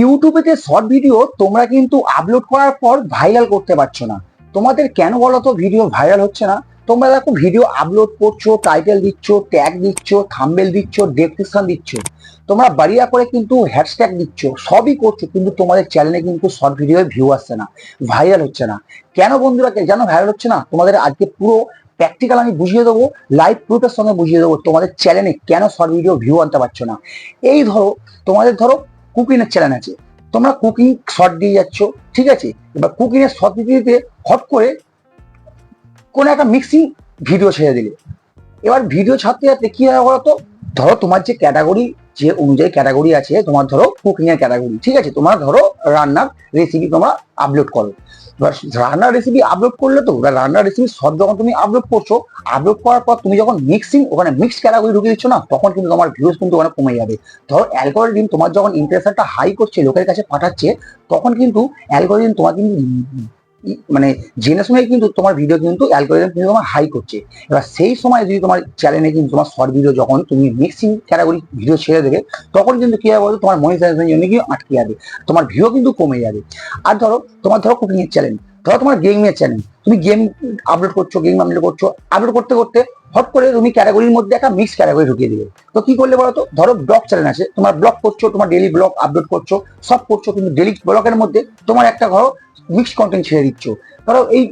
ইউটিউবেতে short video তোমরা কিন্তু upload করার পর ভাইরাল করতে পারছ না। তোমাদের কেন বলো তো ভিডিও ভাইরাল হচ্ছে না? তোমরা দেখো ভিডিও আপলোড করছ টাইটেল দিচ্ছ ট্যাগ দিচ্ছ থাম্বেল দিচ্ছ ডেসক্রিপশন দিচ্ছ। তোমরা বাড়িয়া করে কিন্তু হ্যাশট্যাগ দিচ্ছ, সবই করছ, কিন্তু তোমাদের চ্যানেলে কিন্তু শর্ট ভিডিও ভিউ আসছে না ভাইরাল হচ্ছে না। কেন বন্ধুরা কেন ভাইরাল হচ্ছে না? তোমাদের আজকে পুরো প্র্যাকটিক্যাল আমি বুঝিয়ে দেবো লাইভ প্রুফের সঙ্গে বুঝিয়ে দেবো, তোমাদের চ্যানেলে কেন শর্ট ভিডিও ভিউ আনতে পারছ না। এই ধরো, তোমাদের ধরো কুকিং এর চ্যানেল আছে। তোমরা কুকিং শর্ট দিয়ে যাচ্ছ, ঠিক আছে? এবার কুকিংয়ের শর্ট দিতে হট করে কোনো একটা মিক্সিং ভিডিও ছেড়ে দিলে। এবার ভিডিও ছাড়তে যাতে কী হয় বলো তো ধরো তোমার যে ক্যাটাগরি যে অনুযায়ী ক্যাটাগরি আছে, তোমার ধরো কুকিং এর ক্যাটাগরি ঠিক আছে? তোমার ধরো রান্নার রেসিপি তোমরা আপলোড করো। এবার রান্নার রেসিপি আপলোড করলে তো রান্নার রেসিপি সব যখন তুমি আপলোড করছ আপলোড করার পর তুমি যখন মিক্সিং ওখানে মিক্স ক্যাটাগরি ঢুকে দিচ্ছ না, তখন কিন্তু তোমার ভিউজ কিন্তু ওখানে কমে যাবে। ধরো অ্যালগোরিদিম তোমার যখন ইন্টারেস্টটা হাই করছে, লোকের কাছে পাঠাচ্ছে, তখন কিন্তু অ্যালগোরিদিম তোমার কিন্তু মানে জেনে শুনে কিন্তু তোমার ভিডিও কিন্তু অ্যালগোরিদম কিন্তু তোমার হাই করছে। এবার সেই সময় যদি তোমার চ্যানেলে কিন্তু তোমার শর্ট ভিডিও যখন তুমি মিক্সিং ক্যাটাগরি ভিডিও ছেড়ে দেবে, তখন কিন্তু কি হবে তোমার মনিটাইজেশনের জন্য কি আটকে যাবে। তোমার ভিউ কিন্তু কমে যাবে। আর ধরো, তোমার ধরো কুকিং এর চ্যানেল ধরো তোমার গেমের চ্যানেল তুমি গেম আপলোড করছ গেম আপলোড করছ আপলোড করতে করতে হট করে তুমি ক্যাটাগরির মধ্যে একটা মিক্স ক্যাটাগরি ঢুকিয়ে দিবে তো কি করলে বলো তো ধরো ব্লগ চ্যানেল আছে, তোমার ব্লগ করছ, তোমার ডেলি ব্লগ আপলোড করছ, সব করছ, কিন্তু ডেলি ব্লগের মধ্যে তোমার একটা ধরো মিক্স কন্টেন্ট ছেড়ে দিচ্ছ। ধরো এই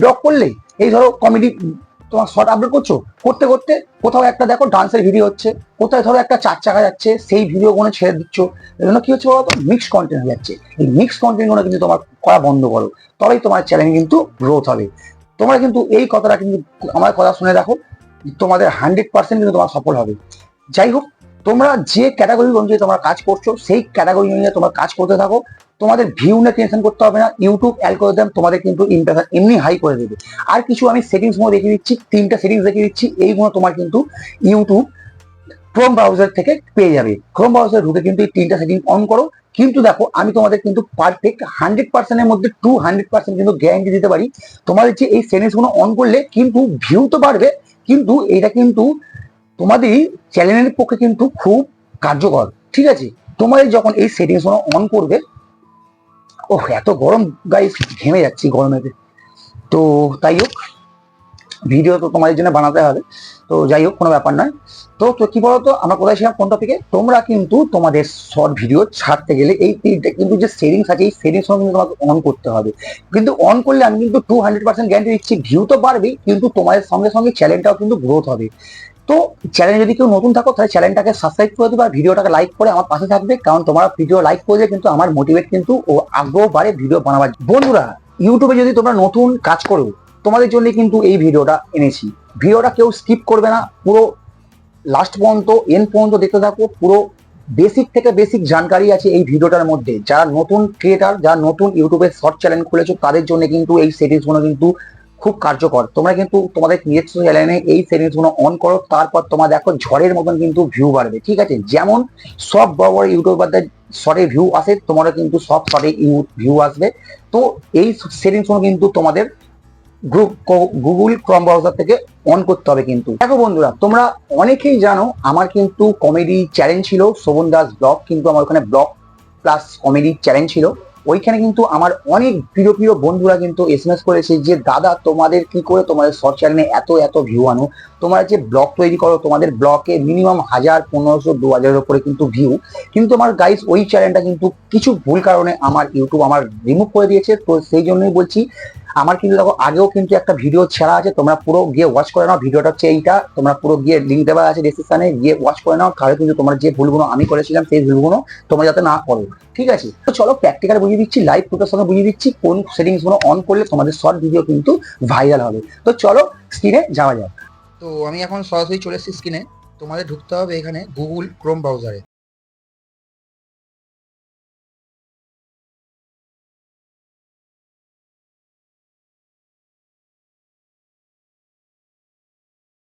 ব্লগ করলে, এই ধরো কমেডি তোমার শর্ট আপলোড করছ, করতে করতে কোথাও একটা দেখো ডান্সের ভিডিও হচ্ছে, কোথায় ধরো একটা চার চাকা যাচ্ছে, সেই ভিডিও গুলো ছেড়ে দিচ্ছ। এই জন্য কি হচ্ছে বলতো? মিক্স কন্টেন্ট হয়ে যাচ্ছে। এই মিক্স কন্টেন্টগুলো কিন্তু তোমার করা বন্ধ করো। তবেই তোমার চ্যানেল কিন্তু গ্রোথ হবে। তোমরা কিন্তু এই কথাটা কিন্তু আমার কথা শুনে দেখো, তোমাদের হান্ড্রেড পার্সেন্ট কিন্তু তোমার সফল হবে। যাই হোক, তোমরা যে ক্যাটাগরি অনুযায়ী তোমরা কাজ করছ, সেই ক্যাটাগরি অনুযায়ী তোমরা কাজ করতে থাকো। তোমাদের ভিউ নিয়ে টেনশন করতে হবে না ইউটিউব অ্যালগোরিদম তোমাদের কিন্তু ইমপ্রেশন এমনি হাই করে দেবে। আর কিছু আমি সেটিংস মধ্যে দেখিয়ে দিচ্ছি, তিনটা সেটিংস দেখিয়ে দিচ্ছি, এইগুলো তোমার কিন্তু ইউটিউব ক্রোম ব্রাউজার থেকে পেয়ে যাবে। ক্রোম ব্রাউজার ঢুকে কিন্তু এই তিনটা সেটিং অন করো। কিন্তু দেখো, আমি তোমাদের কিন্তু পারফেক্ট হান্ড্রেড পার্সেন্টের মধ্যে টু হান্ড্রেড পার্সেন্ট কিন্তু গ্যারান্টি দিতে পারি। তোমাদের যে এই সেটিংসগুলো অন করলে কিন্তু ভিউ তো বাড়বে, কিন্তু এটা কিন্তু তোমাদের চ্যানেলের পক্ষে কিন্তু খুব কার্যকর। ঠিক আছে? তোমাদের যখন এই সেটিংসগুলো অন করবে ও এত গরম গাইস ঘেমে যাচ্ছি গরমেতে। তো তাই হোক ভিডিও তো তোমাদের জন্য বানাতে হবে। তো যাই হোক, কোনো ব্যাপার নয়। তো তো কি বলতো, আমরা কোথায় ছিলাম কোন টপিকে তোমরা কিন্তু তোমাদের শর্ট ভিডিও ছাড়তে গেলে এই তিনটে কিন্তু যে সেটিংস আছে, এই সেটিংস কিন্তু তোমাকে অন করতে হবে। কিন্তু অন করলে আমি কিন্তু টু হান্ড্রেড পার্সেন্ট গ্যারান্টি দিচ্ছি ভিউ তো বাড়বেই, কিন্তু তোমাদের সঙ্গে সঙ্গে চ্যানেলটাও কিন্তু গ্রোথ হবে। তো চ্যানেল যদি কেউ নতুন থাকো, তাহলে চ্যানেলটাকে সাবস্ক্রাইব করে দেবে আর ভিডিওটাকে লাইক করে আমার পাশে থাকবে, কারণ তোমার ভিডিও লাইক করলে কিন্তু আমার মোটিভেট কিন্তু ও আগ্রহ বাড়ে ভিডিও বানাবার। বন্ধুরা ইউটিউবে যদি তোমরা নতুন কাজ করো তোমাদের জন্য কিন্তু এই ভিডিওটা এনেছি। ভিডিওটা কেউ স্কিপ করবে না, পুরো লাস্ট পর্যন্ত এন পর্যন্ত দেখতে থাকো, পুরো বেসিক থেকে বেসিক জানকারি আছে এই ভিডিওটার মধ্যে। যারা নতুন ক্রিয়েটার যারা নতুন ইউটিউবে শর্ট চ্যানেল খুলেছো, তাদের জন্য কিন্তু এই সেটিংসগুলো কিন্তু খুব কার্যকর। তোমরা কিন্তু তোমাদের নিজস্ব চ্যানেলে এই সেটিংসগুলো অন করো, তারপর তোমার দেখো ঝড়ের মতন কিন্তু ভিউ বাড়বে, ঠিক আছে? যেমন সব বড় বড় ইউটিউবারদের শর্টে ভিউ আসে, তোমারও কিন্তু সব শর্টে ভিউ আসবে। তো এই সেটিংসগুলো কিন্তু তোমাদের গুগল ক্রম ব্রাউজার থেকে অন করতে হবে কিন্তু। দেখো বন্ধুরা, তোমরা অনেকেই জানো, আমার কিন্তু কমেডি চ্যালেঞ্জ ছিল, শোভন দাস ব্লগ কিন্তু আমার ওখানে ব্লগ প্লাস কমেডি চ্যালেঞ্জ ছিল। ওইখানে কিন্তু আমার অনেক প্রিয় প্রিয় বন্ধুরা কিন্তু এস করেছে যে, দাদা, তোমাদের কি করে তোমাদের শর্ট চ্যানেলে এত এত ভিউ আনো? তোমরা যে ব্লগ তৈরি করো, তোমাদের ব্লগে মিনিমাম হাজার, পনেরোশো, দু হাজারের উপরে কিন্তু ভিউ কিন্তু আমার গাইস ওই চ্যানেলটা কিন্তু কিছু ভুল কারণে আমার ইউটিউব আমার রিমুভ করে দিয়েছে। তো সেই জন্যই বলছি আমার কিন্তু দেখো, আগেও কিন্তু একটা ভিডিও ছাড়া আছে, তোমরা পুরো গিয়ে ওয়াচ করে নাও ভিডিওটা হচ্ছে এইটা, তোমরা পুরো গিয়ে লিঙ্ক দেওয়া আছে ডিসক্রিপশনে গিয়ে ওয়াচ করে নাও, তাহলে কিন্তু তোমার যে ভুলগুলো আমি করেছিলাম, সেই ভুলগুলো তোমরা যাতে না করো, ঠিক আছে? তো চলো প্র্যাকটিক্যাল বুঝিয়ে দিচ্ছি লাইভ ফুটের সঙ্গে বুঝিয়ে দিচ্ছি, কোন সেটিংসগুলো অন করলে তোমাদের শর্ট ভিডিও কিন্তু ভাইরাল হবে। তো চলো স্ক্রিনে যাওয়া যাক। তো আমি এখন সরাসরি চলে এসেছি স্ক্রিনে তোমাদের ঢুকতে হবে এখানে গুগল ক্রোম ব্রাউজারে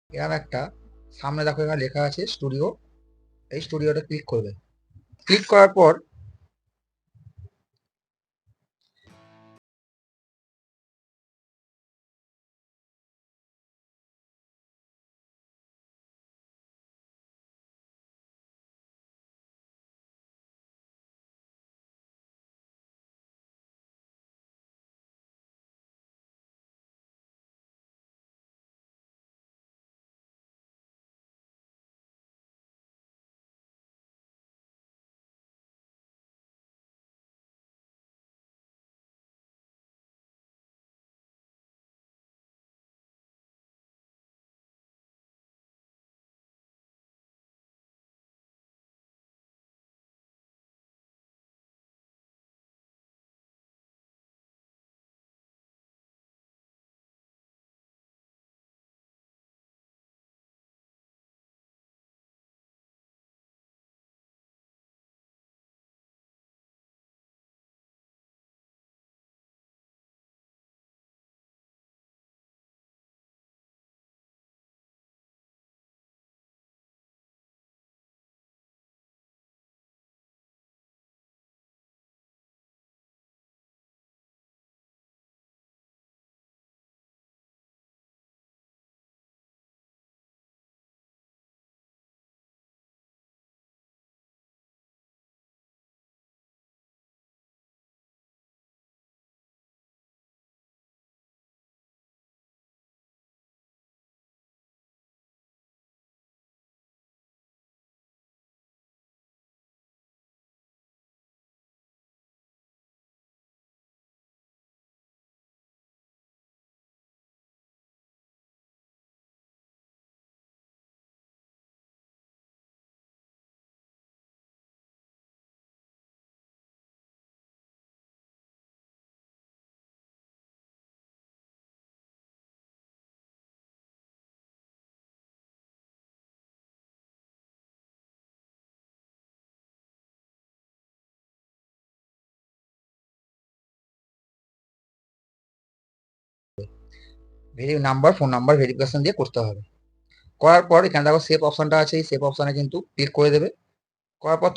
এখানে একটা সামনে দেখো এখানে লেখা আছে স্টুডিও এই স্টুডিওটা ক্লিক করবে। ক্লিক করার পর very number phone number verification দিয়ে করতে হবে। করার পর এখানে দেখো সেফ অপশনটা আছে, এই সেভ অপশনে কিন্তু ক্লিক করে দেবে। করার পর